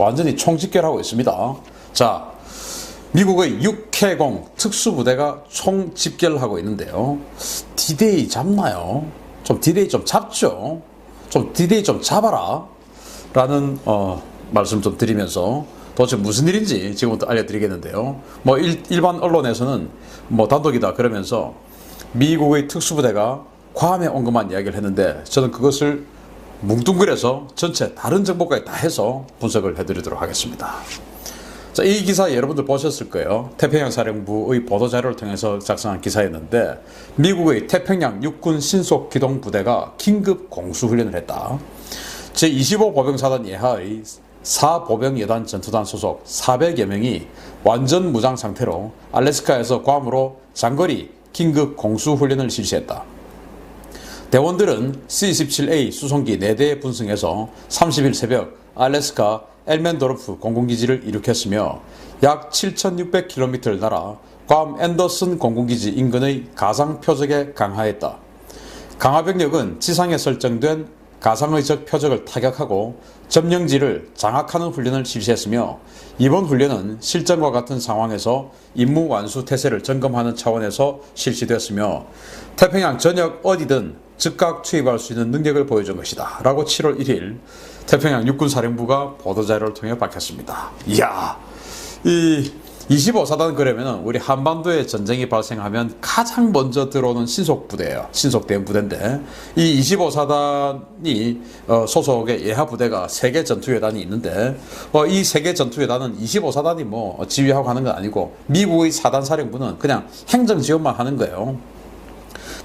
완전히 총집결하고 있습니다. 자, 미국의 육해공 특수부대가 총집결하고 있는데요. 디데이 잡나요? 좀 디데이 좀 잡죠? 좀 디데이 좀 잡아라. 라는, 어, 말씀 좀 드리면서 도대체 무슨 일인지 지금부터 알려드리겠는데요. 뭐 일, 일반 언론에서는 뭐 단독이다 그러면서 미국의 특수부대가 괌에 온 것만 이야기를 했는데 저는 그것을 뭉뚱그려서 전체 다른 정보까지 다 해서 분석을 해드리도록 하겠습니다. 자, 이 기사 여러분들 보셨을 거예요. 태평양 사령부의 보도 자료를 통해서 작성한 기사였는데 미국의 태평양 육군 신속 기동 부대가 긴급 공수 훈련을 했다. 제25 보병사단 예하의 4보병여단 전투단 소속 400여 명이 완전 무장 상태로 알래스카에서 괌으로 장거리 긴급 공수 훈련을 실시했다. 대원들은 C-17A 수송기 4대에 분승해서 30일 새벽 알래스카 엘멘도르프 공군기지를 이륙했으며 약 7,600km를 날아 괌 앤더슨 공군기지 인근의 가상 표적에 강화했다. 강화 병력은 지상에 설정된 가상의 적 표적을 타격하고 점령지를 장악하는 훈련을 실시했으며 이번 훈련은 실전과 같은 상황에서 임무 완수 태세를 점검하는 차원에서 실시되었으며 태평양 전역 어디든 즉각 투입할 수 있는 능력을 보여준 것이다. 라고 7월 1일 태평양 육군사령부가 보도자료를 통해 밝혔습니다. 이야, 이 25사단 그러면은 우리 한반도에 전쟁이 발생하면 가장 먼저 들어오는 신속 부대예요. 신속 대응 부대인데 이 25사단이 어, 소속의 예하 부대가 세개 전투여단이 있는데 어, 이세개 전투여단은 25사단이 뭐 지휘하고 하는 건 아니고 미국의 사단 사령부는 그냥 행정 지원만 하는 거예요.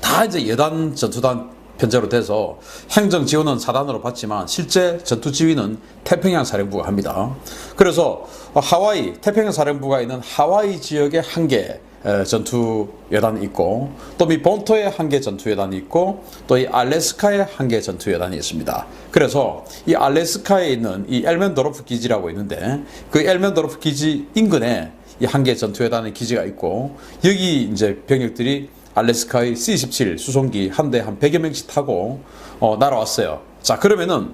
다 이제 여단 전투단 편제로 돼서 행정 지원은 사단으로 받지만 실제 전투 지휘는 태평양 사령부가 합니다. 그래서 하와이 태평양 사령부가 있는 하와이 지역에 한 개 전투 여단이 있고 또 미 본토에 한 개 전투 여단이 있고 또 이 알래스카에 한 개 전투 여단이 있습니다. 그래서 이 알래스카에 있는 이 엘멘도로프 기지라고 있는데 그 엘멘도로프 기지 인근에 이 한 개 전투 여단의 기지가 있고 여기 이제 병력들이 알래스카의 C-17 수송기 한 대 한 100여 명씩 타고 어, 날아왔어요. 자, 그러면은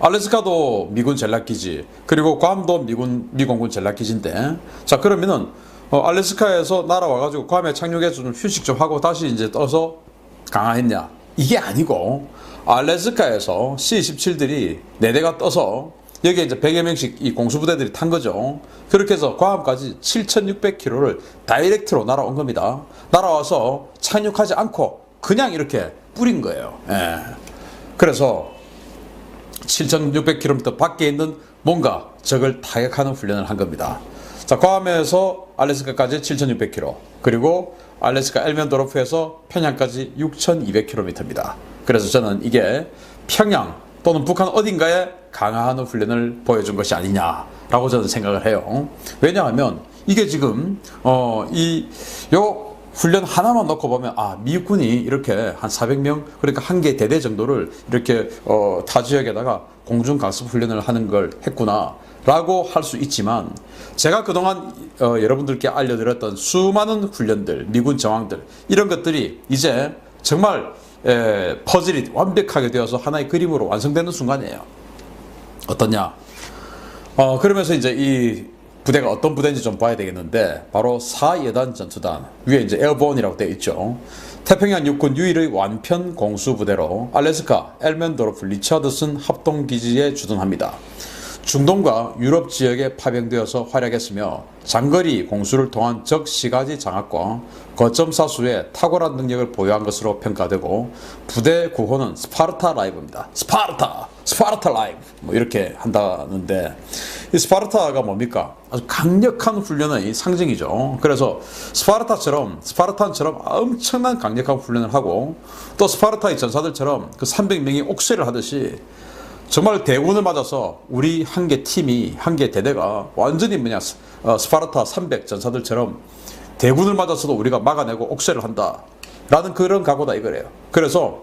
알래스카도 미군 전략기지 그리고 괌도 미군 미공군 전략기지인데 자 그러면은 어, 알래스카에서 날아와가지고 괌에 착륙해서 좀 휴식 좀 하고 다시 이제 떠서 강화했냐 이게 아니고 알래스카에서 C-17들이 네 대가 떠서 여기에 이제 100여 명씩 이 공수부대들이 탄 거죠. 그렇게 해서 괌까지 7,600km를 다이렉트로 날아온 겁니다. 날아와서 착륙하지 않고 그냥 이렇게 뿌린 거예요. 예. 그래서 7,600km 밖에 있는 뭔가 적을 타격하는 훈련을 한 겁니다. 자, 괌에서 알래스카까지 7,600km, 그리고 알래스카 엘멘도로프에서 평양까지 6,200km입니다. 그래서 저는 이게 평양 또는 북한 어딘가에 강화하는 훈련을 보여준 것이 아니냐라고 저는 생각을 해요. 왜냐하면 이게 지금 어 이요 훈련 하나만 놓고 보면 아 미군이 이렇게 한 400명 그러니까 한 개 대대 정도를 이렇게 어, 타 지역에다가 공중 강습 훈련을 하는 걸 했구나 라고 할 수 있지만 제가 그동안 어, 여러분들께 알려드렸던 수많은 훈련들 미군 정황들 이런 것들이 이제 정말 에, 퍼즐이 완벽하게 되어서 하나의 그림으로 완성되는 순간이에요. 어떠냐? 어, 그러면서 이제 이 부대가 어떤 부대인지 좀 봐야 되겠는데 바로 4예단 전투단 위에 이제 에어본이라고 되어 있죠. 태평양 육군 유일의 완편 공수 부대로 알래스카 엘멘도르프 리차드슨 합동 기지에 주둔합니다. 중동과 유럽 지역에 파병되어서 활약했으며 장거리 공수를 통한 적 시가지 장악과 거점 사수에 탁월한 능력을 보유한 것으로 평가되고 부대 구호는 스파르타 라이브입니다. 스파르타, 스파르타 라이브 뭐 이렇게 한다는데 이 스파르타가 뭡니까? 아주 강력한 훈련의 상징이죠. 그래서 스파르타처럼 스파르탄처럼 엄청난 강력한 훈련을 하고 또 스파르타의 전사들처럼 그 300명이 옥쇄를 하듯이 정말 대군을 맞아서 우리 한 개 팀이 한 개 대대가 완전히 뭐냐 어, 스파르타 300 전사들처럼 대군을 맞아서도 우리가 막아내고 옥쇄를 한다 라는 그런 각오다 이거래요. 그래서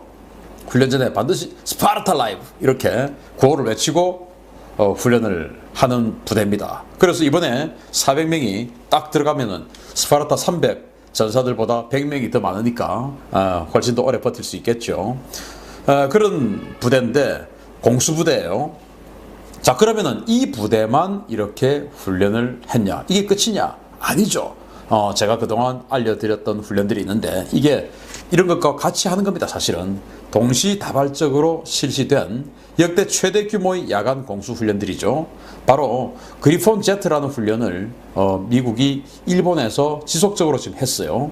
훈련 전에 반드시 스파르타 라이브 이렇게 구호를 외치고 어, 훈련을 하는 부대입니다. 그래서 이번에 400명이 딱 들어가면은 스파르타 300 전사들보다 100명이 더 많으니까 어, 훨씬 더 오래 버틸 수 있겠죠. 어, 그런 부대인데 공수부대예요. 자 그러면은 이 부대만 이렇게 훈련을 했냐? 이게 끝이냐? 아니죠. 어, 제가 그동안 알려드렸던 훈련들이 있는데 이게 이런 것과 같이 하는 겁니다 사실은. 동시다발적으로 실시된 역대 최대 규모의 야간 공수 훈련들이죠. 바로 그리폰 제트라는 훈련을 어, 미국이 일본에서 지속적으로 지금 했어요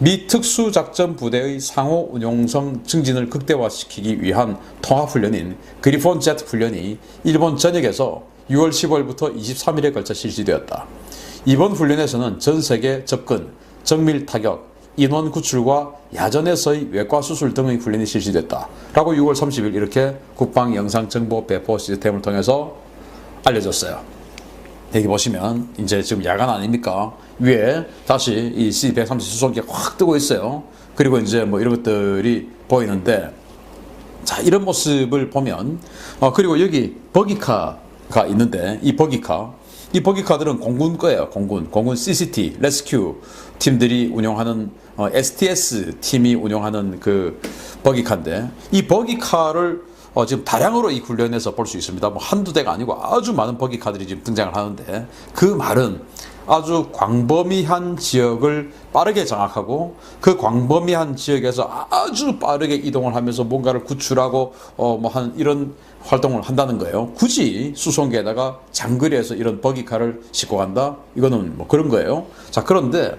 미 특수작전 부대의 상호 운용성 증진을 극대화시키기 위한 통합훈련인 그리폰 제트 훈련이 일본 전역에서 6월 15일부터 23일에 걸쳐 실시되었다. 이번 훈련에서는 전 세계 접근, 정밀 타격, 인원 구출과 야전에서의 외과 수술 등의 훈련이 실시됐다. 라고 6월 30일 이렇게 국방 영상 정보 배포 시스템을 통해서 알려졌어요. 여기 보시면 이제 지금 야간 아닙니까? 위에 다시 이 C130 수송기가 확 뜨고 있어요. 그리고 이제 뭐 이런 것들이 보이는데 자 이런 모습을 보면 어 그리고 여기 버기카가 있는데 이 버기카 이 버기카들은 공군 거예요. 공군 공군 CCT 레스큐 팀들이 운영하는 어, STS 팀이 운영하는 그 버기카인데 이 버기카를 어, 지금 다량으로 이 훈련에서 볼 수 있습니다. 뭐 한두 대가 아니고 아주 많은 버기 카들이 지금 등장을 하는데 그 말은 아주 광범위한 지역을 빠르게 장악하고 그 광범위한 지역에서 아주 빠르게 이동을 하면서 뭔가를 구출하고 어 뭐 한 이런 활동을 한다는 거예요. 굳이 수송기에다가 장거리에서 이런 버기카를 싣고 간다? 이거는 뭐 그런 거예요. 자, 그런데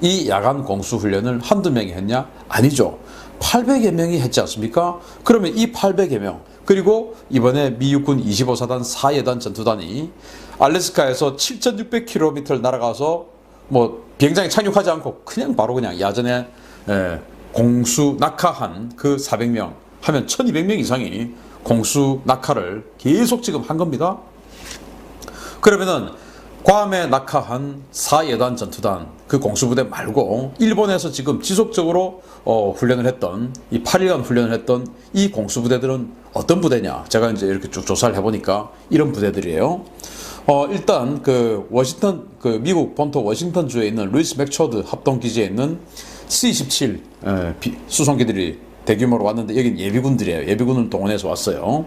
이 야간 공수 훈련을 한두 명이 했냐? 아니죠. 800여 명이 했지 않습니까? 그러면 이 800여 명 그리고 이번에 미 육군 25사단 4예단 전투단이 알래스카에서 7,600km를 날아가서 뭐 비행장에 착륙하지 않고 그냥 바로 그냥 야전에 에, 공수 낙하한 그 400명 하면 1,200명 이상이 공수 낙하를 계속 지금 한 겁니다. 그러면은 괌에 낙하한 4예단 전투단 그 공수부대 말고 일본에서 지금 지속적으로 어, 훈련을 했던 이 8일간 훈련을 했던 이 공수부대들은 어떤 부대냐? 제가 이제 이렇게 쭉 조사를 해보니까 이런 부대들이에요. 어, 일단 그 워싱턴 그 미국 본토 워싱턴 주에 있는 루이스 맥초드 합동 기지에 있는 C-17 에, 비, 수송기들이 대규모로 왔는데 여기는 예비군들이에요. 예비군을 동원해서 왔어요.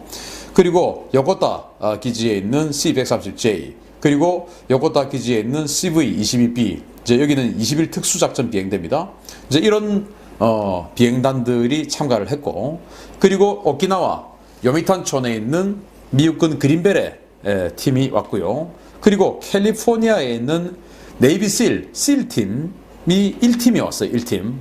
그리고 요코타 아, 기지에 있는 C-130J 그리고 요코타 기지에 있는 CV-22B 이제 여기는 21 특수작전 비행대입니다. 이제 이런 어, 비행단들이 참가를 했고 그리고 오키나와 요미탄촌에 있는 미국군 그린벨의 에, 팀이 왔고요. 그리고 캘리포니아에 있는 네이비 실 실팀이 1팀이 왔어요. 1팀.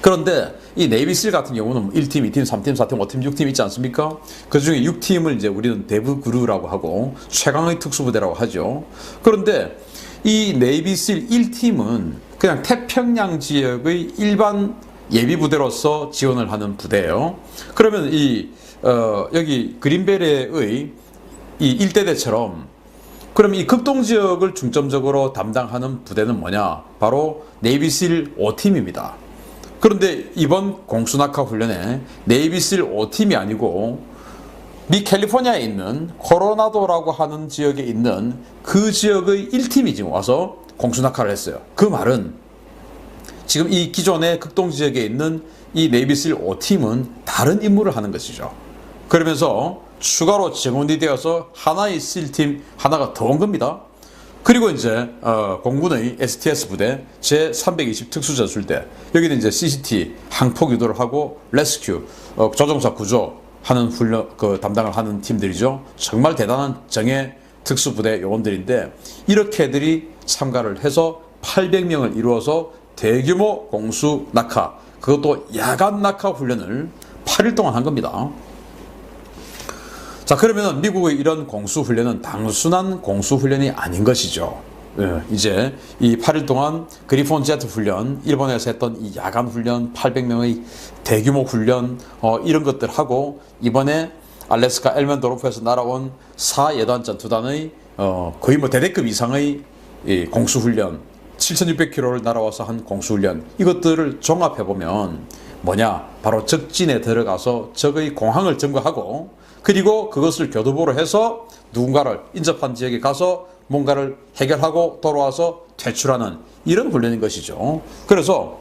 그런데 이 네이비실 같은 경우는 1팀, 2팀, 3팀, 4팀, 5팀, 6팀 있지 않습니까? 그 중에 6팀을 이제 우리는 대부 그루라고 하고 최강의 특수부대라고 하죠. 그런데 이 네이비실 1팀은 그냥 태평양 지역의 일반 예비 부대로서 지원을 하는 부대예요. 그러면 이 어, 여기 그린벨의 이 일대대처럼 그럼 이 극동 지역을 중점적으로 담당하는 부대는 뭐냐? 바로 네이비실 5팀입니다. 그런데 이번 공수낙하 훈련에 네이비실 5팀이 아니고 미 캘리포니아에 있는 코로나도라고 하는 지역에 있는 그 지역의 1팀이 지금 와서 공수낙하를 했어요. 그 말은 지금 이 기존의 극동 지역에 있는 이 네이비실 5팀은 다른 임무를 하는 것이죠. 그러면서 추가로 증원이 되어서 하나의 실팀 하나가 더 온 겁니다. 그리고 이제 어, 공군의 STS 부대 제320 특수전술대 여기는 이제 CCT 항폭 유도를 하고 레스큐 어, 조종사 구조 하는 훈련 그 담당을 하는 팀들이죠. 정말 대단한 정예 특수부대 요원들인데 이렇게 들이 참가를 해서 800명을 이루어서 대규모 공수 낙하 그것도 야간 낙하 훈련을 8일 동안 한 겁니다. 자 그러면 미국의 이런 공수훈련은 단순한 공수훈련이 아닌 것이죠. 예, 이제 이 8일 동안 그리폰 제트 훈련, 일본에서 했던 이 야간 훈련, 800명의 대규모 훈련, 어, 이런 것들 하고 이번에 알래스카 엘멘도로프에서 날아온 4예단 전투단의 어, 거의 뭐 대대급 이상의 이 공수훈련, 7,600km를 날아와서 한 공수훈련 이것들을 종합해 보면 뭐냐 바로 적진에 들어가서 적의 공항을 점거하고 그리고 그것을 교두보로 해서 누군가를 인접한 지역에 가서 뭔가를 해결하고 돌아와서 퇴출하는 이런 훈련인 것이죠. 그래서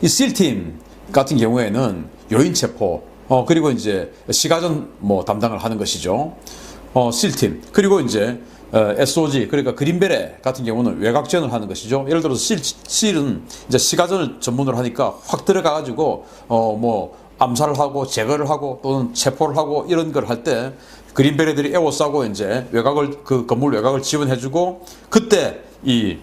이 SEAL팀 같은 경우에는 요인 체포, 어, 그리고 이제 시가전 뭐 담당을 하는 것이죠. 어, 실팀. 그리고 이제 어, SOG 그러니까 그린베레 같은 경우는 외곽전을 하는 것이죠. 예를 들어서 실, 실은 이제 시가전을 전문으로 하니까 확 들어가 가지고 어뭐 암살을 하고 제거를 하고 또는 체포를 하고 이런 걸 할 때 그린베레들이 에워싸고 이제 외곽을 그 건물 외곽을 지원해주고 그때 이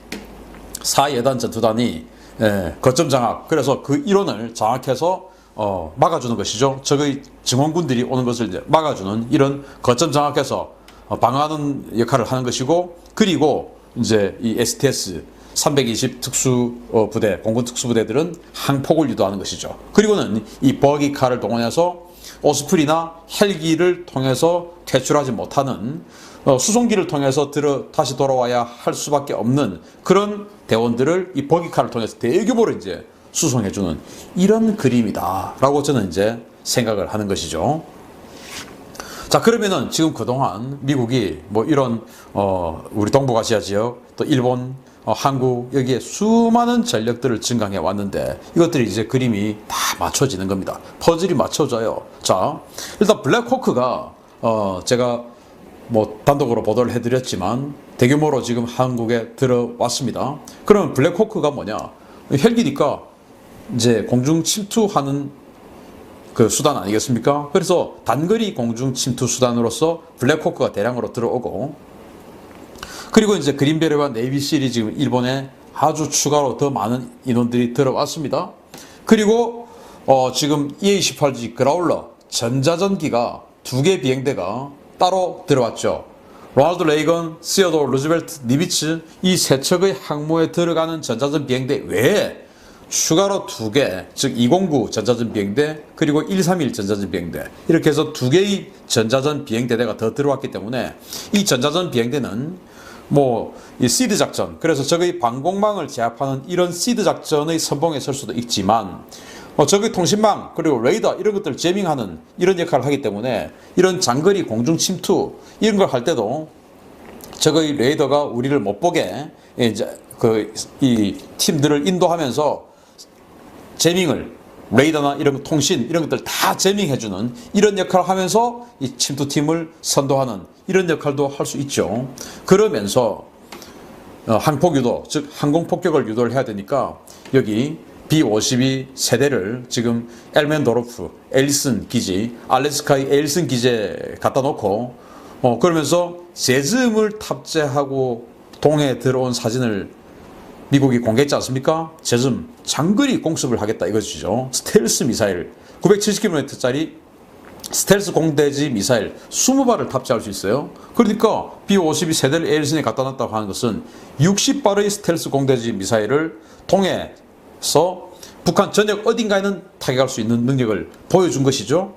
사예단 전투단이 예, 거점 장악 그래서 그 일원을 장악해서 어, 막아주는 것이죠. 적의 증원군들이 오는 것을 이제 막아주는 이런 거점 장악해서 어, 방어하는 역할을 하는 것이고 그리고 이제 이 STS 320 특수 어, 부대 공군 특수 부대들은 항폭을 유도하는 것이죠. 그리고는 이 버기카를 동원해서 오스프리나 헬기를 통해서 퇴출하지 못하는 어, 수송기를 통해서 들어 다시 돌아와야 할 수밖에 없는 그런 대원들을 이 버기카를 통해서 대규모로 이제 수송해주는 이런 그림이다라고 저는 이제 생각을 하는 것이죠. 자 그러면은 지금 그동안 미국이 뭐 이런 어 우리 동북아시아 지역 또 일본 어, 한국 여기에 수많은 전력들을 증강해 왔는데 이것들이 이제 그림이 다 맞춰지는 겁니다. 퍼즐이 맞춰져요. 자 일단 블랙호크가 어 제가 뭐 단독으로 보도를 해드렸지만 대규모로 지금 한국에 들어왔습니다. 그러면 블랙호크가 뭐냐? 헬기니까 이제 공중 침투하는 그 수단 아니겠습니까? 그래서 단거리 공중 침투 수단으로서 블랙호크가 대량으로 들어오고 그리고 이제 그린베레와 네이비실이 지금 일본에 아주 추가로 더 많은 인원들이 들어왔습니다. 그리고 어 지금 EA-18G 그라울러 전자전기가 두 개 비행대가 따로 들어왔죠. 로널드 레이건, 시어도 루즈벨트, 니비츠 이 세 척의 항모에 들어가는 전자전 비행대 외에 추가로 두 개, 즉 209 전자전 비행대 그리고 131 전자전 비행대 이렇게 해서 두 개의 전자전 비행대대가 더 들어왔기 때문에 이 전자전 비행대는 뭐 이 시드 작전. 그래서 적의 방공망을 제압하는 이런 시드 작전의 선봉에 설 수도 있지만 어, 적의 통신망 그리고 레이더 이런 것들 제밍하는 이런 역할을 하기 때문에 이런 장거리 공중 침투 이런 걸 할 때도 적의 레이더가 우리를 못 보게 이제 그 이 팀들을 인도하면서 제밍을 레이더나 이런 통신 이런 것들 다 제밍해주는 이런 역할을 하면서 이 침투팀을 선도하는 이런 역할도 할 수 있죠. 그러면서 어, 항폭 유도, 즉 항공 폭격을 유도를 해야 되니까 여기 B-52 세대를 지금 엘멘도로프, 엘슨 기지, 알래스카의 엘슨 기지에 갖다 놓고 어, 그러면서 제즘을 탑재하고 동해 들어온 사진을 미국이 공개했지 않습니까? 제즘 장거리 공습을 하겠다 이것이죠. 스텔스 미사일 970km짜리 스텔스 공대지 미사일 20발을 탑재할 수 있어요. 그러니까 B-52 세대를 엘슨에 갖다 놨다고 하는 것은 60발의 스텔스 공대지 미사일을 통해서 북한 전역 어딘가에는 타격할 수 있는 능력을 보여준 것이죠.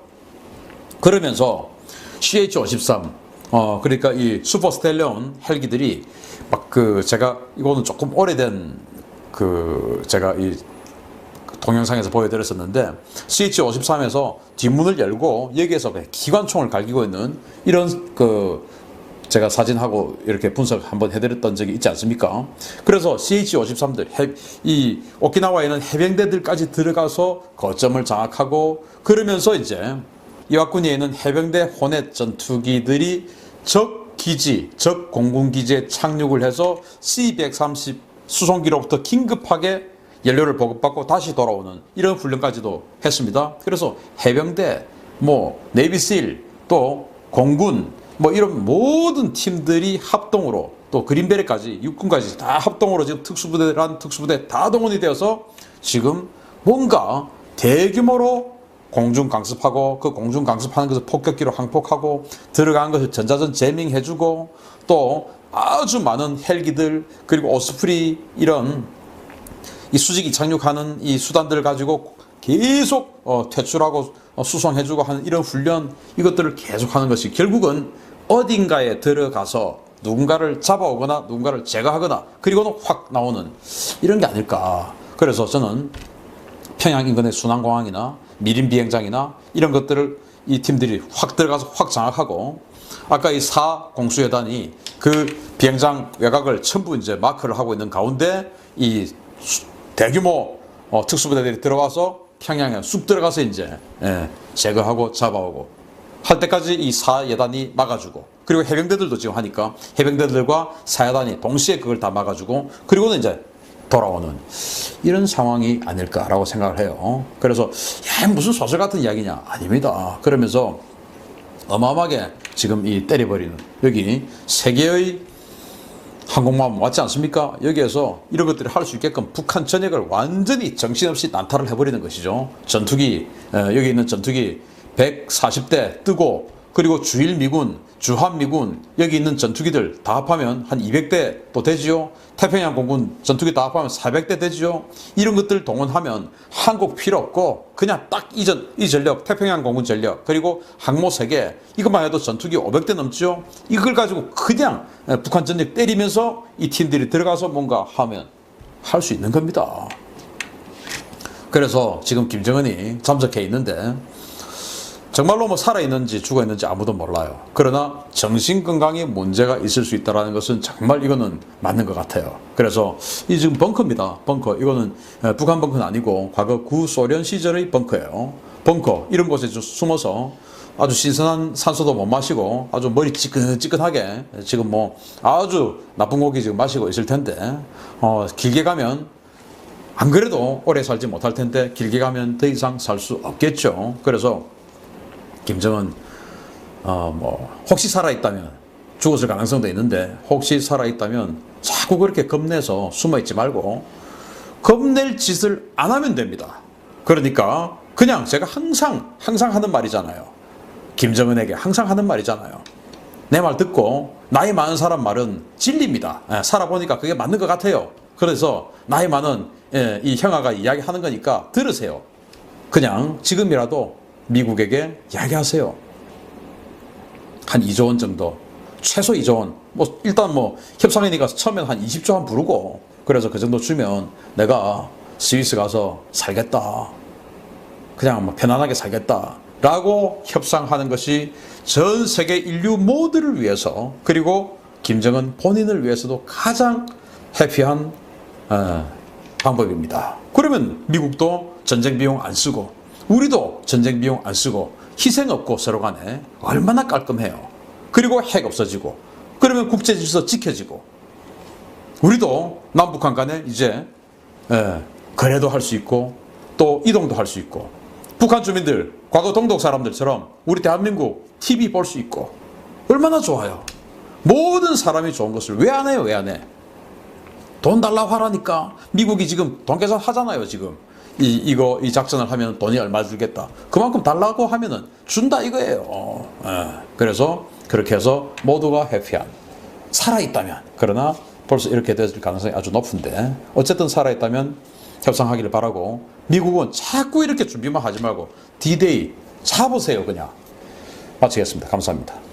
그러면서 CH-53 어 그러니까 이 슈퍼 스텔레온 헬기들이 막 그 제가 이거는 조금 오래된 그 제가 이 동영상에서 보여드렸었는데 CH-53에서 뒷문을 열고 여기에서 기관총을 갈기고 있는 이런 그 제가 사진하고 이렇게 분석 한번 해드렸던 적이 있지 않습니까? 그래서 CH-53들 해, 이 오키나와에 있는 해병대들까지 들어가서 거점을 장악하고 그러면서 이제 이와쿠니에 있는 해병대 호넷 전투기들이 적 기지, 적 공군 기지에 착륙을 해서 C-130 수송기로부터 긴급하게 연료를 보급받고 다시 돌아오는 이런 훈련까지도 했습니다. 그래서 해병대, 뭐 네이비실, 또 공군, 뭐 이런 모든 팀들이 합동으로 또 그린베레까지 육군까지 다 합동으로 지금 특수부대란 특수부대 다 동원이 되어서 지금 뭔가 대규모로 공중 강습하고 그 공중 강습하는 것을 폭격기로 항폭하고 들어간 것을 전자전 제밍해주고 또 아주 많은 헬기들 그리고 오스프리 이런 이 수직이 착륙하는 이 수단들을 가지고 계속 어, 퇴출하고 어, 수송해주고 하는 이런 훈련 이것들을 계속하는 것이 결국은 어딘가에 들어가서 누군가를 잡아오거나 누군가를 제거하거나 그리고는 확 나오는 이런 게 아닐까. 그래서 저는 평양 인근의 순환공항이나 미림 비행장이나 이런 것들을 이 팀들이 확 들어가서 확 장악하고 아까 이 사 공수여단이 그 비행장 외곽을 전부 이제 마크를 하고 있는 가운데 이 수- 대규모 어, 특수부대들이 들어가서 평양에 쑥 들어가서 이제 예, 제거하고 잡아오고 할 때까지 이 사예단이 막아주고 그리고 해병대들도 지금 하니까 해병대들과 사예단이 동시에 그걸 다 막아주고 그리고는 이제 돌아오는 이런 상황이 아닐까라고 생각을 해요. 그래서 야, 무슨 소설 같은 이야기냐? 아닙니다. 그러면서 어마어마하게 지금 이 때려버리는 여기 세계의 항공모함 왔지 않습니까? 여기에서 이런 것들을 할 수 있게끔 북한 전역을 완전히 정신없이 난타를 해버리는 것이죠. 전투기 어, 여기 있는 전투기 140대 뜨고 그리고 주일 미군, 주한 미군 여기 있는 전투기들 다 합하면 한 200대 또 되지요. 태평양 공군 전투기 다 합하면 400대 되지요. 이런 것들 동원하면 한국 필요 없고 그냥 딱 이 전 이 전력 태평양 공군 전력 그리고 항모 3개 이것만 해도 전투기 500대 넘죠. 이걸 가지고 그냥 에, 북한 전역 때리면서 이 팀들이 들어가서 뭔가 하면 할 수 있는 겁니다. 그래서 지금 김정은이 잠적해 있는데 정말로 뭐 살아있는지 죽어있는지 아무도 몰라요. 그러나 정신건강에 문제가 있을 수 있다는 것은 정말 이거는 맞는 것 같아요. 그래서 이 지금 벙커입니다. 벙커. 이거는 에, 북한 벙커는 아니고 과거 구소련 시절의 벙커예요. 벙커. 이런 곳에 좀 숨어서 아주 신선한 산소도 못 마시고 아주 머리 찌끈찌끈하게 지금 뭐 아주 나쁜 고기 지금 마시고 있을 텐데 어, 길게 가면 안 그래도 오래 살지 못할 텐데 길게 가면 더 이상 살 수 없겠죠. 그래서 김정은 어 뭐 혹시 살아 있다면 죽었을 가능성도 있는데 혹시 살아 있다면 자꾸 그렇게 겁내서 숨어 있지 말고 겁낼 짓을 안 하면 됩니다. 그러니까 그냥 제가 항상 항상 하는 말이잖아요. 김정은에게 항상 하는 말이잖아요. 내 말 듣고 나이 많은 사람 말은 진리입니다. 예, 살아보니까 그게 맞는 것 같아요. 그래서 나이 많은 예, 이 형아가 이야기하는 거니까 들으세요. 그냥 지금이라도 미국에게 이야기하세요. 한 2조 원 정도. 최소 2조 원. 뭐 일단 뭐 협상이니까 처음엔 한 20조 원 부르고 그래서 그 정도 주면 내가 스위스 가서 살겠다. 그냥 뭐 편안하게 살겠다. 라고 협상하는 것이 전 세계 인류 모두를 위해서 그리고 김정은 본인을 위해서도 가장 해피한 어, 방법입니다. 그러면 미국도 전쟁 비용 안 쓰고 우리도 전쟁 비용 안 쓰고 희생 없고 서로 간에 얼마나 깔끔해요. 그리고 핵 없어지고 그러면 국제 질서 지켜지고 우리도 남북한 간에 이제 예, 거래도 할 수 있고 또 이동도 할 수 있고 북한 주민들 과거 동독 사람들처럼 우리 대한민국 TV 볼 수 있고 얼마나 좋아요. 모든 사람이 좋은 것을 왜 안 해요? 왜 안 해? 돈 달라고 하라니까 미국이 지금 돈 계산 하잖아요 지금 이 이거 이 작전을 하면 돈이 얼마 들겠다. 그만큼 달라고 하면은 준다 이거예요. 예. 그래서 그렇게 해서 모두가 해피한 살아있다면. 그러나 벌써 이렇게 될 가능성이 아주 높은데. 어쨌든 살아있다면 협상하기를 바라고 미국은 자꾸 이렇게 준비만 하지 말고 D-Day 잡으세요 그냥. 마치겠습니다. 감사합니다